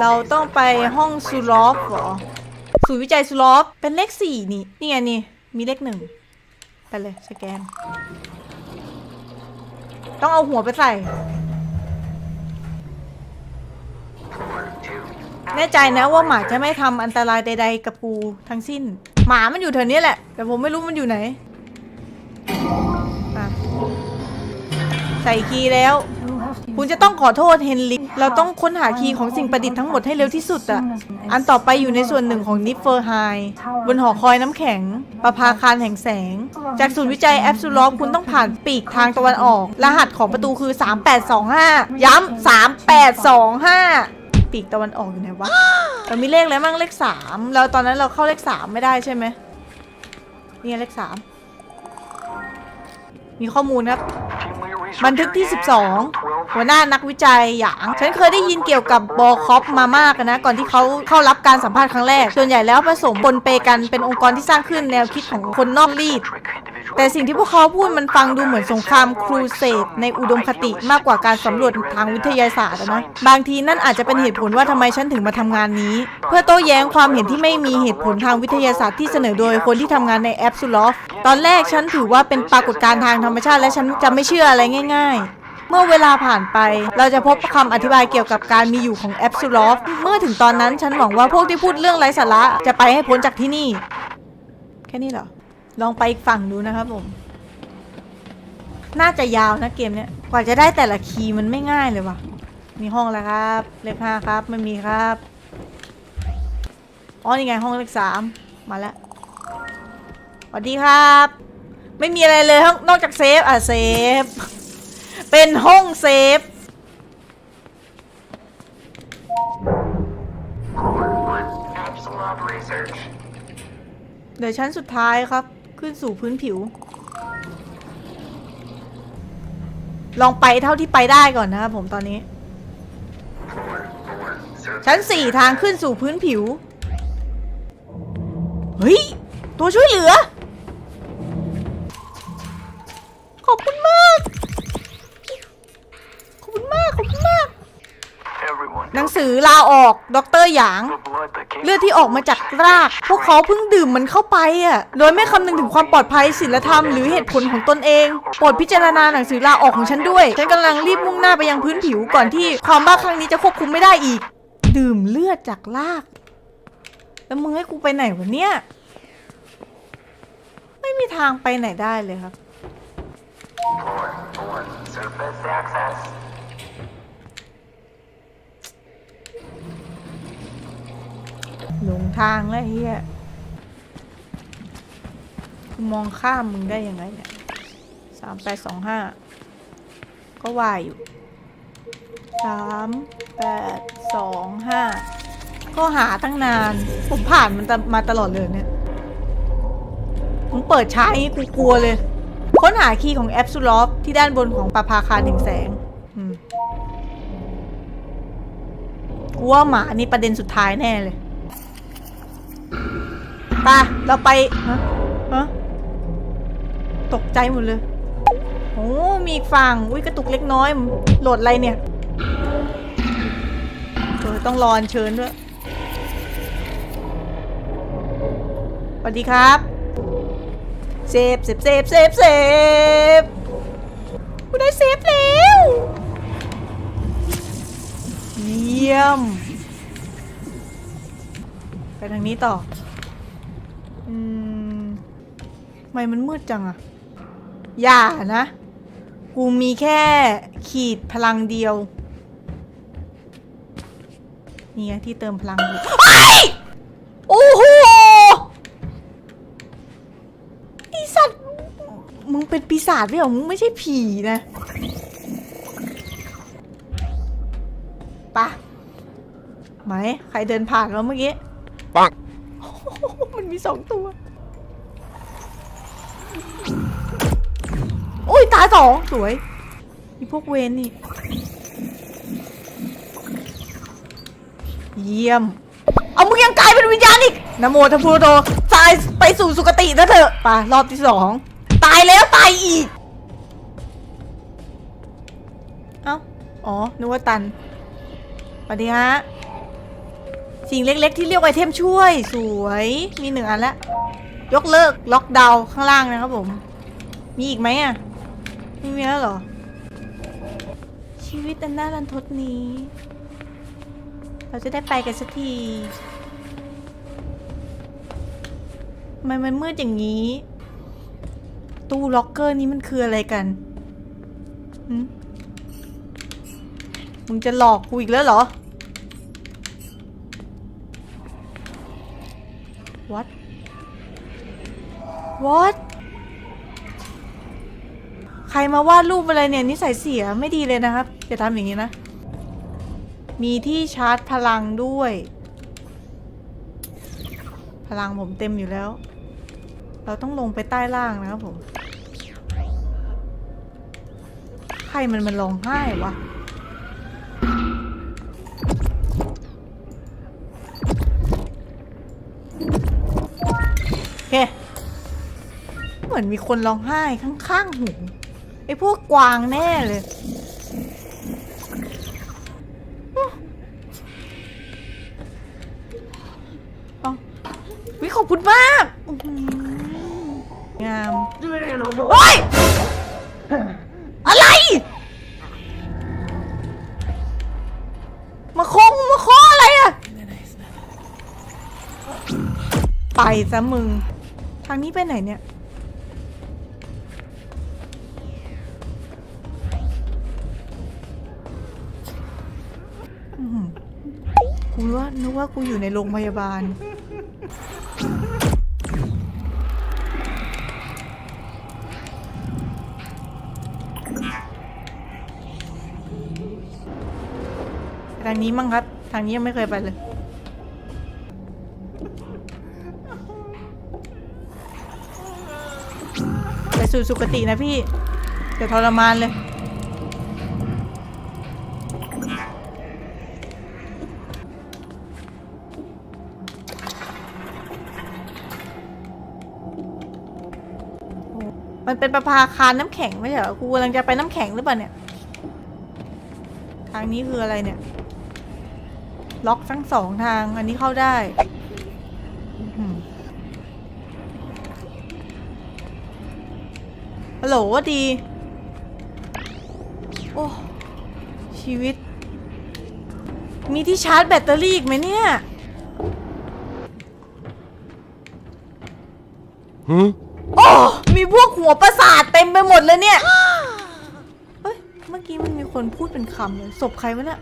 เราต้องไปห้องซูลอฟเหรอศูนย์วิจัยซูลอฟเป็นเลขสี่นี่นี่ไงนี่มีเลขหนึ่งไปเลยสแกน ต้องเอาหัวไปใส่แน่ใจนะว่าหมาจะไม่ทำอันตรายใด ๆ กับกูทั้งสิ้น หมามันอยู่แถวนี้แหละ แต่ผมไม่รู้มันอยู่ไหน ใส่คีย์แล้ว คุณจะต้องขอโทษเฮนริกเราต้องค้นหาคีย์ของสิ่งประดิษฐ์ทั้งหมดให้เร็วที่สุดอะอันต่อไปอยู่ในส่วนหนึ่งของนิฟเฟอร์ไฮบนหอคอยน้ำแข็ง ประภาคารแห่งแสง จากศูนย์วิจัยแอปซูลอฟคุณต้องผ่านปีกทางตะวันออก รหัสของประตูคือ 3825 ย้ำ3825ปีกตะวันออกอยู่ไหนวะเรามีเลขอะไรมั่งเลขสามแล้วตอนนั้นเราเข้าเลขสามไม่ได้ใช่ไหมนี่เลขสามมีข้อมูลครับ บันทึกที่ 12 หัวหน้านักวิจัยหยาง ฉันเคยได้ยินเกี่ยวกับบอคอปมามากนะ ก่อนที่เขาเข้ารับการสัมภาษณ์ครั้งแรก ส่วนใหญ่แล้วผสมปนเปกันเป็นองค์กรที่สร้างขึ้นแนวคิดของคนนอกรีด แต่สิ่งที่พวกเขาพูดมันฟังดูเหมือนสงครามครูเสดในอุดมคติมากกว่าการสำรวจทางวิทยาศาสตร์นะ บางทีนั่นอาจจะเป็นเหตุผลว่าทำไมฉันถึงมาทำงานนี้ เพื่อโต้แย้งความเห็นที่ไม่มีเหตุผลทางวิทยาศาสตร์ที่เสนอโดยคนที่ทำงานในแอปซูลอฟตอนแรกฉันถือว่าเป็นปรากฏการณ์ทางธรรมชาติและฉันจะไม่เชื่ออะไรง่าย ๆเมื่อเวลาผ่านไป เราจะพบคำอธิบายเกี่ยวกับการมีอยู่ของแอปซูลอฟ เมื่อถึงตอนนั้นฉันหวังว่าพวกที่พูดเรื่องไร้สาระจะไปให้พ้นจากที่นี่ แค่นี้เหรอ ลองไปอีกฝั่งดูนะครับผม น่าจะยาวนะเกมเนี้ย กว่าจะได้แต่ละคีย์มันไม่ง่ายเลยว่ะ มีห้องแล้วครับ เลขห้าครับไม่มีครับ อ๋อ นี่ไงห้องเลขสามมาแล้ว สวัสดีครับ ไม่มีอะไรเลยนอกจากเซฟ อะเซฟ เป็นห้องเซฟเดี๋ยวชั้นสุดท้ายครับ ขึ้นสู่พื้นผิว ลองไปเท่าที่ไปได้ก่อนนะครับผมตอนนี้ ชั้นสี่ทางขึ้นสู่พื้นผิว เฮ้ย ตัวช่วยเหลือ ขอบคุณมาก ขอบคุณมาก ขอบคุณมาก หนังสือลาออกด็อกเตอร์หยาง เลือดที่ออกมาจากราก พวกเขาเพิ่งดื่มมันเข้าไปอะ โดยไม่คำนึงถึงความปลอดภัยศีลธรรมหรือเหตุผลของตนเอง โปรดพิจารณาหนังสือลาออกของฉันด้วย ฉันกำลังรีบมุ่งหน้าไปยังพื้นผิวก่อนที่ความบ้าครั้งนี้จะควบคุมไม่ได้อีก ดื่มเลือดจากราก แล้วมึงให้กูไปไหนวะเนี่ย ไม่มีทางไปไหนได้เลยครับหลงทางแล้วเฮียกูมองข้ามมึงได้ยังไงเนี่ยสามแปดสองห้าก็ว่ายอยู่สามแปดสองห้าก็หาตั้งนาน ผมผ่านมันมาตลอดเลยเนี่ยผมเปิดช้าอย่างนี้กูกลัวเลย ค้นหาคีย์ของแอปซูลอฟที่ด้านบนของปาพาคารถึงแสงอืมกูว่าหมานี่ประเด็นสุดท้ายแน่เลย ไปเราไปฮะฮะตกใจหมดเลย โอ้มีอีกฝั่งอุ้ยกระตุกเล็กน้อย โหลดอะไรเนี่ยเออต้องรออัญเชิญด้วยสวัสดีครับเซฟเซฟเซฟเซฟเซฟกูได้เซฟแล้วเยี่ยม ไปทางนี้ต่อ อืมทำไมมันมืดจังอะอย่านะ กูมีแค่ขีดพลังเดียว นี่ไงที่เติมพลังอยู่ไอ้โอ้โหไอสัตว์ มึงเป็นปีศาจไม่เหรอ มึงไม่ใช่ผีนะปะไหม ใครเดินผ่านแล้วเมื่อกี้ ปัง โอ้โหมันมี สองตัว โอ้ยตาสองสวยมีพวกเวนนี่ เยี่ยม เอามึงยังกลายเป็นวิญญาณอีกนโมทัพพุทโธตายไปสู่สุคตินะเถอะไป่ะรอบที่สอง ตายแล้วตายอีก เอ้า อ๋อ นึกว่าตันสวัสดีฮะ สิ่งเล็กๆ ที่เรียกว่าไอเทมช่วย สวยมีหนึ่งอันล้วยกเลิกล็อกดาวข้างล่างนะครับผม มีอีกไหมอะไม่มีแล้วหรอ ชีวิตอันน่ารันทดนี้ เราจะได้ไปกันสักทีทำไมมันมืดอย่างนี้ ตู้ล็อกเกอร์นี้มันคืออะไรกันมึงจะหลอกกูอีกแล้วเหรอ what what ใครมาวาดรูปอะไรเนี่ยนิสัยเสียไม่ดีเลยนะครับอย่าทำอย่างนี้นะ มีที่ชาร์จพลังด้วย พลังผมเต็มอยู่แล้ว เราต้องลงไปใต้ล่างนะครับผม ใครมันมันร้องไห้วะโอเค อนมีคนร้องไห้ข้างๆหูไอ้พวกกวางแน่เลย วิขอบคุณมาก งามโอ้ย อะไร มาคงมาคออะไรอะไปซะมึง ทางนี้ไปไหนเนี่ย ว่านึกว่ากูอยู่ในโรงพยาบาล ทางนี้มั้งครับ ทางนี้ยังไม่เคยไปเลย ไปสู่สุคตินะพี่เดี๋ยวทรมานเลย มันเป็นประภาคารน้ำแข็งไม่ใช่เหรอกูกำลังจะไปน้ำแข็งหรือเปล่าเนี่ย ทางนี้คืออะไรเนี่ย ล็อกทั้งสองทางอันนี้เข้าได้อื้อหือฮัลโหลว่าดี โอ้ชีวิต มีที่ชาร์จแบตเตอรี่อีกไหมเนี่ย Huh? โอ้ มีพวกหัวประสาทเต็มไปหมดเลยเนี่ย เฮ้ย เมื่อกี้มันมีคนพูดเป็นคำเลยศพใครวะเนี่ย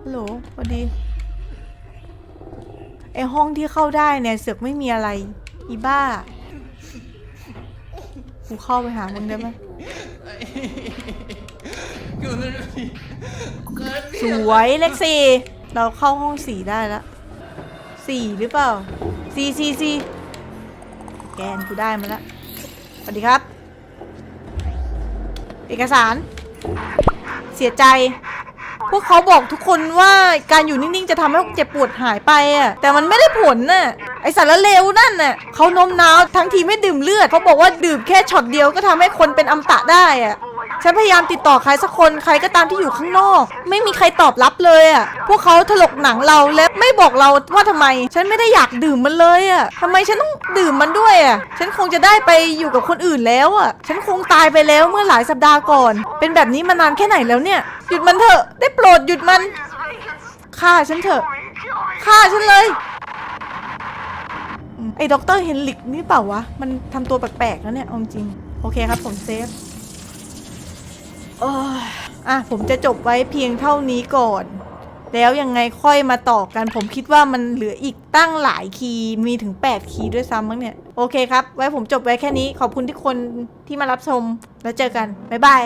ฮัลโหลสวัสดี ไอห้องที่เข้าได้เนี่ยเสือกไม่มีอะไร อีบ้า กูเข้าไปหามึงได้ไหมสวยเลขสี่ เราเข้าห้องสี่ได้แล้ว สี่หรือเปล่า สี่สี่สี่แกนกูได้มาแล้วสวัสดีครับ เอกสาร เสียใจ พวกเขาบอกทุกคนว่าการอยู่นิ่ง ๆ จะทำให้เจ็บปวดหายไปอะแต่มันไม่ได้ผลน่ะ ไอสารเลวนั่นน่ะเขานมน้าวทั้งทีไม่ดื่มเลือด เขาบอกว่าดื่มแค่ช็อตเดียวก็ทำให้คนเป็นอัมตะได้อะ ฉันพยายามติดต่อใครสักคนใครก็ตามที่อยู่ข้างนอก ไม่มีใครตอบรับเลยอะพวกเขาถลกหนังเราและไม่บอกเราว่าทำไม ฉันไม่ได้อยากดื่มมันเลยอะทำไมฉันต้องดื่มมันด้วยอะฉันคงจะได้ไปอยู่กับคนอื่นแล้วอะฉันคงตายไปแล้วเมื่อหลายสัปดาห์ก่อน เป็นแบบนี้มานานแค่ไหนแล้วเนี่ย หยุดมันเถอะ ได้โปรดหยุดมัน ฆ่าฉันเถอะ ฆ่าฉันเลยไอ้ด็อกเตอร์เฮนลิกนี่เปล่าวะ มันทำตัวแปลกๆแล้วเนี่ยเอาจริง โอเคครับผมเซฟ อะผมจะจบไว้เพียงเท่านี้ก่อน แล้วยังไงค่อยมาต่อกัน ผมคิดว่ามันเหลืออีกตั้งหลายคีย์มีถึง 8 คีย์ด้วยซ้ำมั้งเนี่ย โอเคครับ ไว้ผมจบไว้แค่นี้ขอบคุณทุกคนที่มารับชมแล้วเจอกัน บ๊ายบาย